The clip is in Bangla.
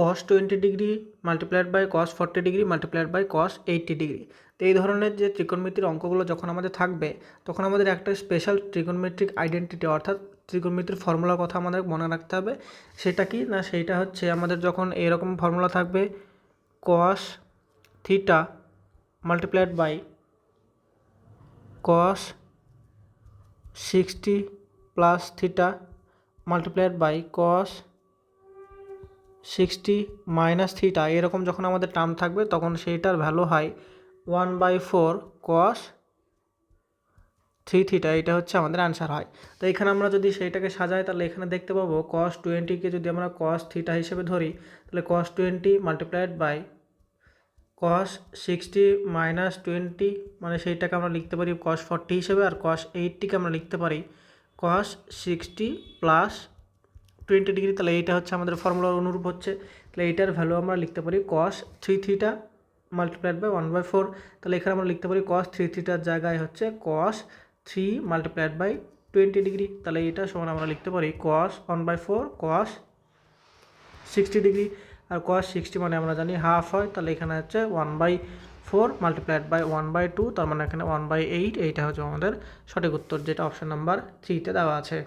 Cos twenty degree multiplied by cos forty degree multiplied by cos eighty degree তো এই ধরনের যে ত্রিকোণমিতির অঙ্কগুলো যখন আমাদের থাকবে, তখন আমাদের একটা স্পেশাল ত্রিকোণমিত্রিক আইডেন্টিটি অর্থাৎ ত্রিকোণমিতির ফর্মুলার কথা আমাদের মনে রাখতে হবে। সেটা কি না সেইটা হচ্ছে আমাদের যখন এরকম ফর্মুলা থাকবে cos theta multiplied by cos sixty plus theta multiplied by cos sixty minus theta, এরকম যখন আমাদের টার্ম থাকবে, তখন সেইটার ভ্যালু হয় one by four cos three theta এটা হচ্ছে আমাদের অ্যান্সার হয়। তো এখানে আমরা যদি সেইটাকে সাজাই, তাহলে এখানে দেখতে পাবো কস টোয়েন্টিকে যদি আমরা কস থিটা হিসেবে ধরি, তাহলে cos twenty multiplied by cos sixty minus twenty মানে সেইটাকে আমরা লিখতে পারি কস ফর্টি হিসেবে, আর কস এইটটিকে আমরা লিখতে পারি cos sixty plus twenty degree তাহলে এইটা হচ্ছে আমাদের ফর্মুলার অনুরূপ হচ্ছে। তাহলে এইটার ভ্যালু আমরা লিখতে পারি কস থ্রি থ্রিটা multiplied by one by four তাহলে এখানে আমরা লিখতে পারি কস থ্রি থ্রিটার জায়গায় হচ্ছে cos three multiplied by twenty degree তাহলে এইটা সমান আমরা লিখতে পারি cos one by four cos sixty degree R cos sixty মানে আমরা জানি হাফ হয়, তাহলে এখানে হচ্ছে one by four multiplied by one by two তার মানে এখানে ওয়ান বাই এইট এইটা হচ্ছে আমাদের সঠিক উত্তর, যেটা অপশান নাম্বার থ্রিতে দেওয়া আছে।